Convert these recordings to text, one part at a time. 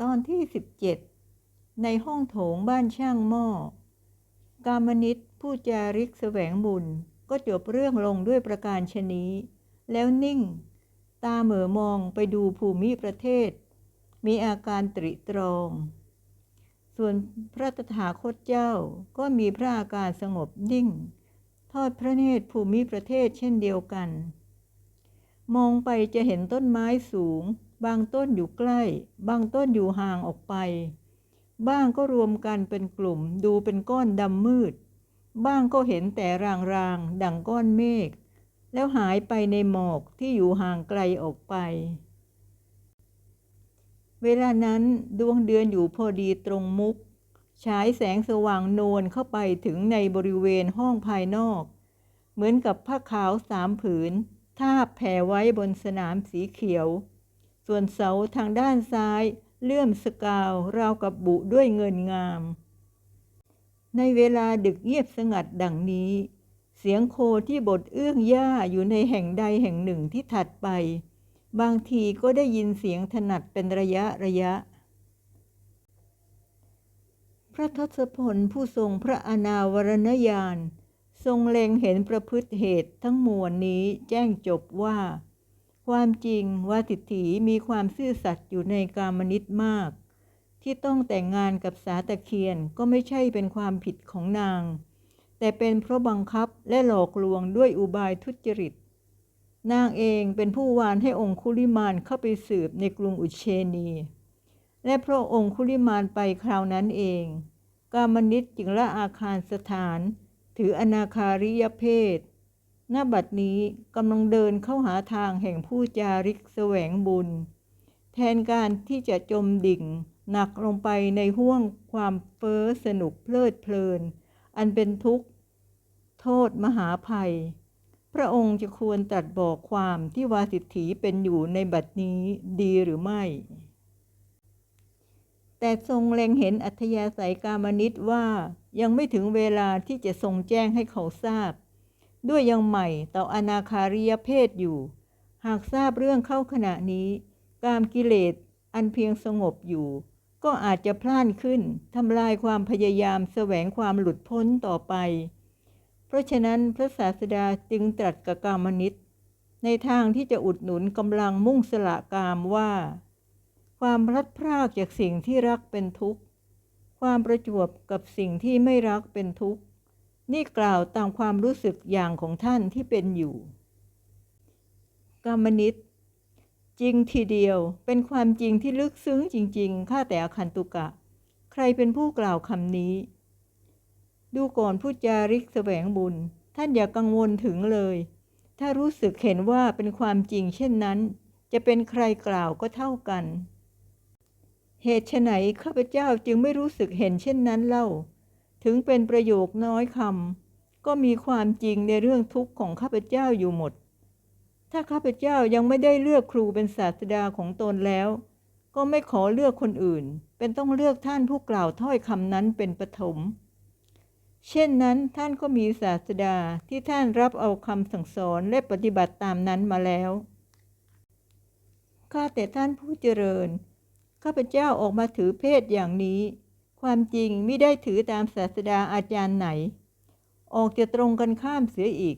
ตอนที่ 17 ในห้องโถงบ้านช่างหม้อ กามนิตผู้จาริกแสวงบุญก็จบเรื่องลงด้วยประการชนี้ แล้วนิ่ง ตาเหม่อมองไปดูภูมิประเทศ มีอาการตริตรอง ส่วนพระตถาคตเจ้าก็มีพระอาการสงบนิ่ง ทอดพระเนตรภูมิประเทศเช่นเดียวกัน มองไปจะเห็นต้นไม้สูง บางต้นอยู่ใกล้ บางต้นอยู่ห่างออกไป บ้างก็รวมกันเป็นกลุ่มดูเป็นก้อนดำมืด บ้างก็เห็นแต่รางๆ ดังก้อนเมฆ แล้วหายไปในหมอกที่อยู่ห่างไกลออกไป เวลานั้นดวงเดือนอยู่พอดีตรงมุก ฉายแสงสว่างโนนเข้าไปถึงในบริเวณห้องภายนอก เหมือนกับผ้าขาวสามผืนทาบแผ่ไว้บนสนามสีเขียว ส่วนเสาทางด้านซ้าย เลื่อมสกาวราวกับบุด้วยเงินงาม ในเวลาดึกเงียบสงัดดังนี้ เสียงโคที่บดเอื้องย่าอยู่ในแห่งใดแห่งหนึ่งที่ถัดไป บางทีก็ได้ยินเสียงถนัดเป็นระยะระยะ พระทศพลผู้ทรงพระอนาวรณญาณทรงเล็งเห็นประพฤติเหตุทั้งมวลนี้แจ้งจบว่า ความจริงว่าติถีมีความซื่อสัตย์อยู่ในกามนิตมาก ที่ต้องแต่งงานกับสาตะเคียนก็ไม่ใช่เป็นความผิดของนาง แต่เป็นเพราะบังคับและหลอกลวงด้วยอุบายทุจริต นางเองเป็นผู้วานให้องคุลิมานเข้าไปสืบในกรุงอุเชนี และเพราะองคุลิมานไปคราวนั้นเอง กามนิตจึงละอาคารสถาน ถืออนาคาริยเพศ หน้าบัดนี้กำลังเดินเข้าหาทางแห่งผู้จาริกแสวงบุญ แทนการที่จะจมดิ่ง หนักลงไปในห้วงความเฟ้อสนุกเพลิดเพลิน อันเป็นทุกข์ โทษมหาภัย พระองค์จะควรตรัสบอกความที่วาสิทธีเป็นอยู่ในบัดนี้ดีหรือไม่ แต่ทรงเล็งเห็นอัธยาศัยกามนิตว่ายังไม่ถึงเวลาที่จะทรงแจ้งให้เขาทราบ ด้วยยังใหม่ต่ออนาคาริยเพศอยู่ หากทราบเรื่องเข้าขณะนี้กามกิเลสอันเพียงสงบอยู่ ก็อาจจะพล่านขึ้นทำลายความพยายามแสวงความหลุดพ้นต่อไป เพราะฉะนั้นพระศาสดาจึงตรัสกับกามนิตในทางที่จะอุดหนุนกำลังมุ่งสละกามว่า ความพลัดพรากจากสิ่งที่รักเป็นทุกข์ ความประจวบกับสิ่งที่ไม่รักเป็นทุกข์ นี่กล่าวตามความรู้สึกอย่างของท่านที่เป็นอยู่กามนิตจริงทีเดียวเป็นความจริงที่ลึกซึ้งจริง ๆ ข้าแต่อคันตุกะ ใครเป็นผู้กล่าวคำนี้ ดูก่อนผู้จาริกแสวงบุญ ท่านอย่ากกังวลถึงเลย ถ้ารู้สึกเห็นว่าเป็นความจริงเช่นนั้น จะเป็นใครกล่าวก็เท่ากัน เหตุไฉนข้าพเจ้าจึงไม่รู้สึกเห็นเช่นนั้นเล่า ถึงเป็นประโยคน้อยคำก็มีความจริงในเรื่องทุกข์ของข้าพเจ้าอยู่หมด ถ้าข้าพเจ้ายังไม่ได้เลือกครูเป็นศาสดาของตนแล้ว ก็ไม่ขอเลือกคนอื่น เป็นต้องเลือกท่านผู้กล่าวถ้อยคำนั้นเป็นปฐมเช่นนั้นท่านก็มีศาสดาที่ท่านรับเอาคำสั่งสอนและปฏิบัติตามนั้นมาแล้วข้าแต่ท่านผู้เจริญ ข้าพเจ้าออกมาถือเพศอย่างนี้ ความจริงไม่ได้ถือตามศาสดาอาจารย์ไหน ออกจะตรงกันข้ามเสียอีก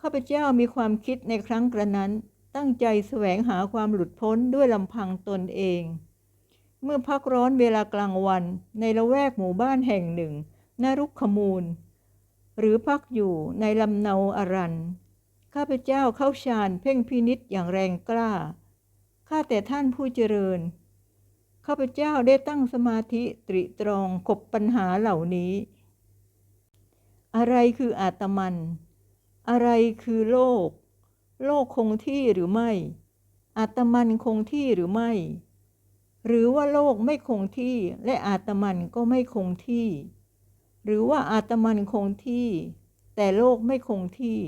ข้าพเจ้ามีความคิดในครั้งกระนั้น ตั้งใจแสวงหาความหลุดพ้นด้วยลำพังตนเอง เมื่อพักร้อนเวลากลางวันในละแวกหมู่บ้านแห่งหนึ่งนรุกขมูล หรือพักอยู่ในลำเนาอารันข้าพเจ้าเข้าฌานเพ่งพินิษอย่างแรงกล้า ข้าแต่ท่านผู้เจริญ ข้าพเจ้าได้ตั้งสมาธิตริตรองกบปัญหาเหล่านี้ อะไรคืออาตมัน อะไรคือโลก โลกคงที่หรือไม่ อาตมันคงที่หรือไม่ หรือว่าโลกไม่คงที่และอาตมันก็ไม่คงที่ หรือว่าอาตมันคงที่ แต่โลกไม่คงที่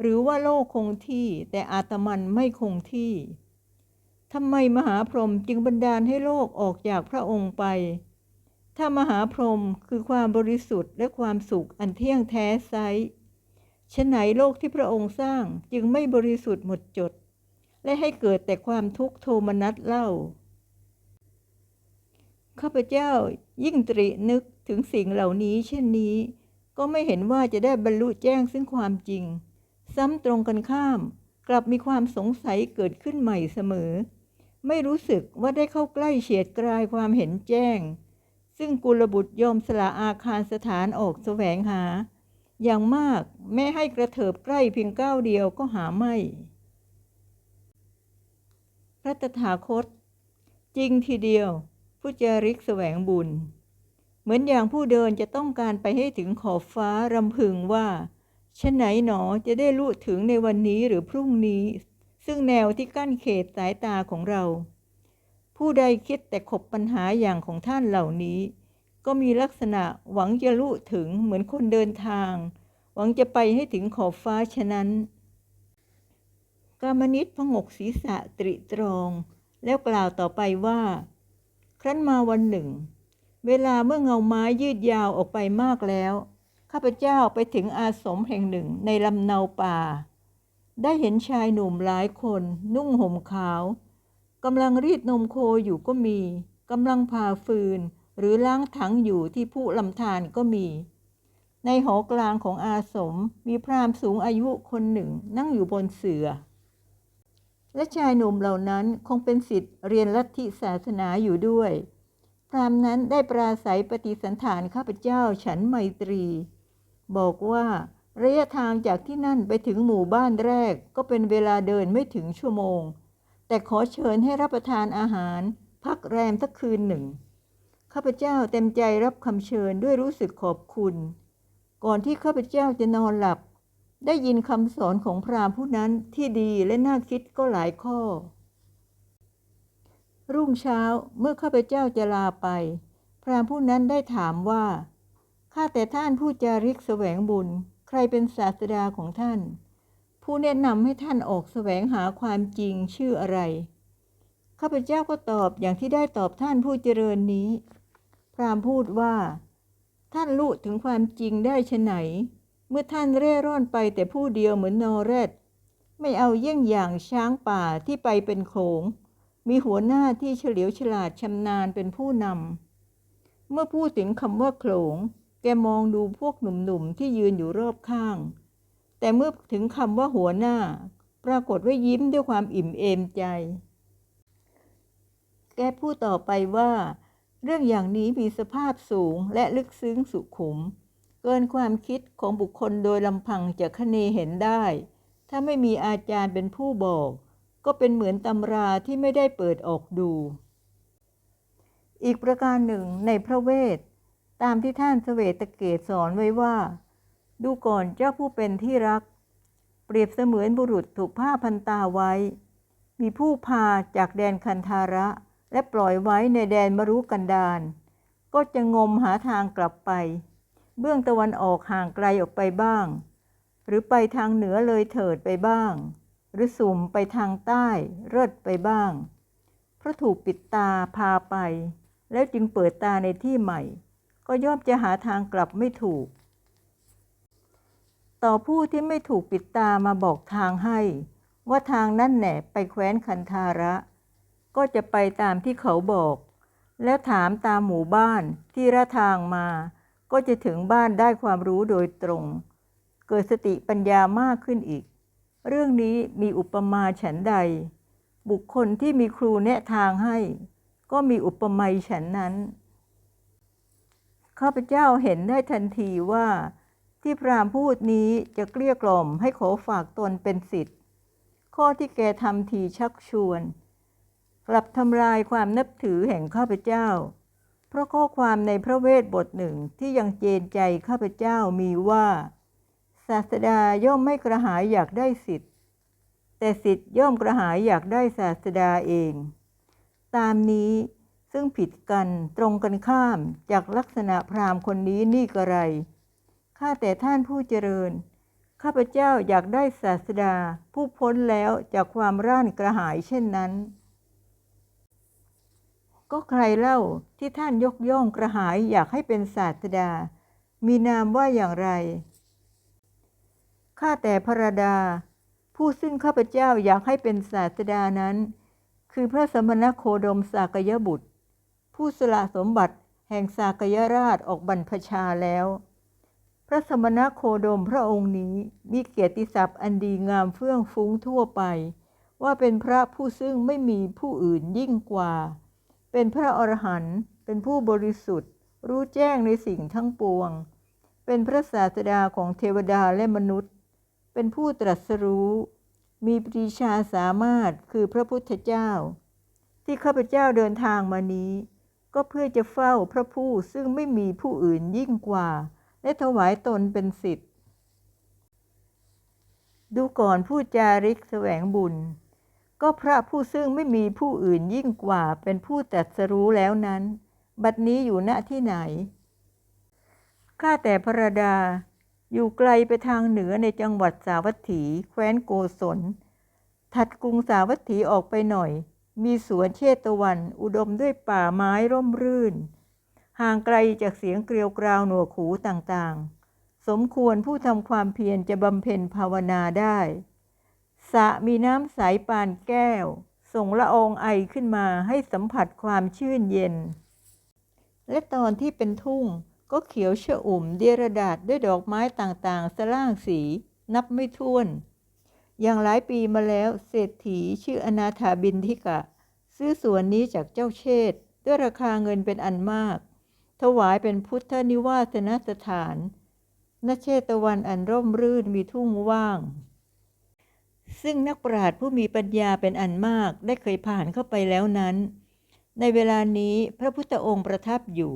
หรือว่าโลกคงที่แต่อาตมันไม่คงที่ ทำไมมหาพรหมจึงบันดาลให้โลกออกจากพระองค์ไป ถ้ามหาพรหมคือความบริสุทธิ์และความสุขอันเที่ยงแท้ไซฉะไหนโลกที่พระองค์สร้างจึงไม่บริสุทธิ์หมดจด และให้เกิดแต่ความทุกข์โทมนัสเล่า ข้าพเจ้ายิ่งตรีนึกถึงสิ่งเหล่านี้เช่นนี้ ก็ไม่เห็นว่าจะได้บรรลุแจ้งซึ่งความจริง ซ้ำตรงกันข้ามกลับมีความสงสัยเกิดขึ้นใหม่เสมอ ไม่รู้สึกว่าได้เข้าใกล้เฉียดกลายความเห็นแจ้ง ซึ่งกุลบุตรยอมสละอาคารสถานออกแสวงหา อย่างมากแม้ให้กระเถิบใกล้เพียงก้าวเดียวก็หาไม่ พระตถาคต จริงทีเดียว ผู้จาริกแสวงบุญ เหมือนอย่างผู้เดินจะต้องการไปให้ถึงขอบฟ้ารำพึงว่าชะไหนหนอจะได้รู้ถึงในวันนี้หรือพรุ่งนี้ ซึ่งแนวที่กั้นเขตสายตาของเรา ผู้ใดคิดแต่ขบปัญหาอย่างของท่านเหล่านี้ ก็มีลักษณะหวังจะรู้ถึงเหมือนคนเดินทาง หวังจะไปให้ถึงขอบฟ้าฉะนั้น กามนิตพงกศีรษะตริตรอง แล้วกล่าวต่อไปว่า ครั้นมาวันหนึ่ง เวลาเมื่อเงาไม้ยืดยาวออกไปมากแล้วข้าพเจ้าไปถึงอาสมแห่งหนึ่งในลำเนาป่า ได้เห็นชายหนุ่มหลายคน นุ่งห่มขาวกำลังรีดนมโคอยู่ก็มีกำลังผ่าฟืน หรือล้างถังอยู่ที่ผู้ลำธารก็มี ในหอกลางของอาสมมีพราหมณ์สูงอายุคนหนึ่งนั่งอยู่บนเสือ และชายหนุ่มเหล่านั้นคงเป็นสิทธิ์เรียนลัทธิศาสนาอยู่ด้วย พราหมณ์นั้นได้ปราศัยปฏิสันฐานข้าพเจ้าฉันไมตรี บอกว่า ระยะทางจากที่นั่นไปถึงหมู่บ้านแรกก็เป็นเวลาเดินไม่ถึงชั่วโมง แต่ขอเชิญให้รับประทานอาหาร พักแรมสักคืนหนึ่ง ข้าพเจ้าเต็มใจรับคำเชิญด้วยรู้สึกขอบคุณ ก่อนที่ข้าพเจ้าจะนอนหลับ ได้ยินคำสอนของพราหมณ์ผู้นั้นที่ดีและน่าคิดก็หลายข้อ รุ่งเช้าเมื่อข้าพเจ้าจะลาไป พราหมณ์ผู้นั้นได้ถามว่าข้าแต่ท่านผู้จาริกแสวงบุญ ใครเป็นศาสดาของท่าน ผู้แนะนำให้ท่านออกแสวงหาความจริงชื่ออะไร ข้าพเจ้าก็ตอบอย่างที่ได้ตอบท่านผู้เจริญนี้ พราหมณ์พูดว่า ท่านรู้ถึงความจริงได้ชะไหน เมื่อท่านเร่ร่อนไปแต่ผู้เดียวเหมือนนอแรดไม่เอาเยี่ยงอย่างช้างป่าที่ไปเป็นโขง มีหัวหน้าที่เฉลียวฉลาดชำนาญเป็นผู้นำ เมื่อพูดถึงคำว่าโขง แกมองดูพวกหนุ่มๆที่ยืนอยู่รอบข้าง แต่เมื่อถึงคำว่าหัวหน้า ปรากฏว่ายิ้มด้วยความอิ่มเอมใจ แกพูดต่อไปว่า เรื่องอย่างนี้มีสภาพสูงและลึกซึ้งสุขุม เกินความคิดของบุคคลโดยลำพังจะคเนเห็นได้ ถ้าไม่มีอาจารย์เป็นผู้บอก ก็เป็นเหมือนตำราที่ไม่ได้เปิดออกดู อีกประการหนึ่งในพระเวท ตามที่ท่านเสวตเกตสอนไว้ว่า ดูก่อนเจ้าผู้เป็นที่รัก เปรียบเสมือนบุรุษถูกผ้าพันตาไว้ มีผู้พาจากแดนคันธาระ และปล่อยไว้ในแดนมรุกันดารก็จะงมหาทางกลับไป เบื้องตะวันออกห่างไกลออกไปบ้าง หรือไปทางเหนือเลยเถิดไปบ้าง หรือสุ่มไปทางใต้เลิศไปบ้าง เพราะถูกปิดตาพาไป แล้วจึงเปิดตาในที่ใหม่ ก็ย่อมจะหาทางกลับไม่ถูก ต่อผู้ที่ไม่ถูกปิดตามาบอกทางให้ ว่าทางนั่นแหน่ไปแคว้นคันธาระ ก็จะไปตามที่เขาบอก แล้วถามตามหมู่บ้านที่ระทางมา ก็จะถึงบ้านได้ความรู้โดยตรง เกิดสติปัญญามากขึ้นอีก เรื่องนี้มีอุปมาฉันใด บุคคลที่มีครูแนะทางให้ ก็มีอุปไมยฉันนั้น ข้าพเจ้าเห็นได้ทันทีว่า ที่พรามพูดนี้จะเกลี้ยกล่อมให้ขอฝากตนเป็นสิทธิ์ ข้อที่แกทำทีชักชวน กลับทำลายความนับถือแห่งข้าพเจ้า เพราะข้อความในพระเวทบทหนึ่งที่ยังเจนใจข้าพเจ้ามีว่าศาสดาย่อมไม่กระหายอยากได้สิทธิ์ แต่สิทธิ์ย่อมกระหายอยากได้ศาสดาเอง ตามนี้ ซึ่งผิดกันตรงกันข้ามจากลักษณะพราหมณ์คนนี้นี่กระไร ข้าแต่ท่านผู้เจริญ ข้าพเจ้าอยากได้ศาสดาผู้พ้นแล้วจากความร่านกระหายเช่นนั้น ก็ใครเล่าที่ท่านยกย่องกระหายอยากให้เป็นศาสดา มีนามว่าอย่างไร ข้าแต่พระดา ผู้ซึ่งข้าพเจ้าอยากให้เป็นศาสดานั้นคือพระสมณโคดมสากยบุตร ผู้สละสมบัติแห่งสากยราชออกบรรพชาแล้ว พระสมณโคดมพระองค์นี้มีเกียรติศัพท์อันดีงามเฟื่องฟุ้งทั่วไป ว่าเป็นพระผู้ซึ่งไม่มีผู้อื่นยิ่งกว่า เป็นพระอรหันต์เป็นผู้บริสุทธิ์ รู้แจ้งในสิ่งทั้งปวง เป็นพระศาสดาของเทวดาและมนุษย์ เป็นผู้ตรัสรู้มีปรีชาสามารถคือพระพุทธเจ้า ที่ข้าพเจ้าเดินทางมานี้ ก็เพื่อจะเฝ้าพระผู้ซึ่งไม่มีผู้อื่นยิ่งกว่า และถวายตนเป็นสิทธิ์ ดูก่อนผู้จาริกแสวงบุญ ก็พระผู้ซึ่งไม่มีผู้อื่นยิ่งกว่า เป็นผู้ตรัสรู้แล้วนั้น บัดนี้อยู่ณที่ไหน ข้าแต่พระดา อยู่ไกลไปทางเหนือในจังหวัดสาวัตถี แคว้นโกศล ถัดกรุงสาวัตถีออกไปหน่อย มีสวนเชตวัน อุดมด้วยป่าไม้ร่มรื่น ห่างไกลจากเสียงเกลียวกราวหนวกหูต่างๆ สมควรผู้ทำความเพียรจะบำเพ็ญภาวนาได้สะมีน้ำใสปานแก้ว ส่งละอองไอขึ้นมาให้สัมผัสความชื่นเย็น และตอนที่เป็นทุ่งก็เขียวชอุ่มเดียรดาษด้วยดอกไม้ต่างๆ สล่างสี นับไม่ถ้วน อย่างหลายปีมาแล้วเศรษฐีชื่ออนาถาบินทิกะ ซื้อสวนนี้จากเจ้าเชษด้วยราคาเงินเป็นอันมาก ถวายเป็นพุทธนิวาสนสถานณเชตวันอันร่มรื่นมีทุ่งว่าง ซึ่งนักปราชญ์ผู้มีปัญญาเป็นอันมากได้เคยผ่านเข้าไปแล้วนั้น ในเวลานี้พระพุทธองค์ประทับอยู่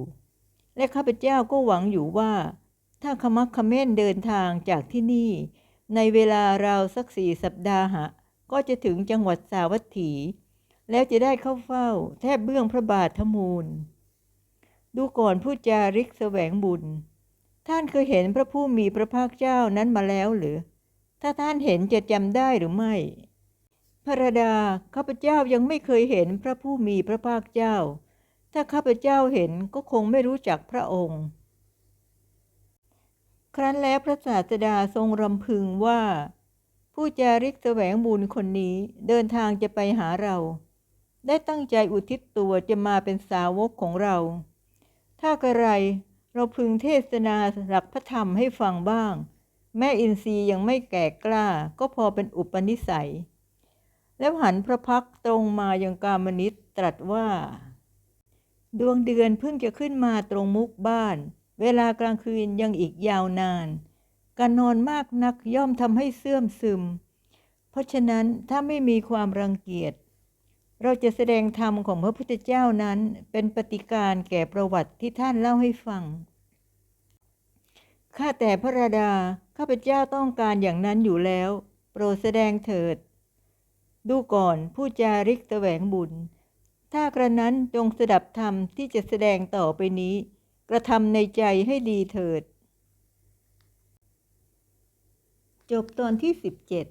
และข้าพเจ้าก็หวังอยู่ว่า ถ้าขมักเขม้นเดินทางจากที่นี่ ในเวลาราวสักสี่สัปดาห์หะก็จะถึงจังหวัดสาวัตถี แล้วจะได้เข้าเฝ้า แทบเบื้องพระบาททมูล ดูก่อนผู้จาริกแสวงบุญ ท่านเคยเห็นพระผู้มีพระภาคเจ้านั้นมาแล้วหรือ ถ้าท่านเห็นจะจำได้หรือไม่พระราดาข้าพเจ้ายังไม่เคยเห็นพระผู้มีพระภาคเจ้า ถ้าข้าพเจ้าเห็นก็คงไม่รู้จักพระองค์ ครั้นแล้วพระศาสดาทรงรำพึงว่า ผู้จาริกแสวงบุญคนนี้เดินทางจะไปหาเรา ได้ตั้งใจอุทิศตัวจะมาเป็นสาวกของเรา ถ้ากระไรเราพึงเทศนาหลักพระธรรมให้ฟังบ้าง แม่อินทรีย์ยังไม่แก่กล้าก็พอเป็นอุปนิสัย แล้วหันพระพักตร์ตรงมายังกามนิตตรัสว่า ดวงเดือนเพิ่งจะขึ้นมาตรงมุกบ้าน เวลากลางคืนยังอีกยาวนาน การนอนมากนักย่อมทำให้เสื่อมซึม เพราะฉะนั้นถ้าไม่มีความรังเกียจ เราจะแสดงธรรมของพระพุทธเจ้านั้นเป็นปฏิการแก่ประวัติที่ท่านเล่าให้ฟัง ข้าแต่พระราดา ข้าพเจ้าต้องการอย่างนั้นอยู่แล้ว โปรดแสดงเถิด ดูก่อนผู้จาริกแสวงบุญ ถ้ากระนั้นจงสดับธรรมที่จะแสดงต่อไปนี้ กระทำในใจให้ดีเถิด จบตอนที่สิบเจ็ด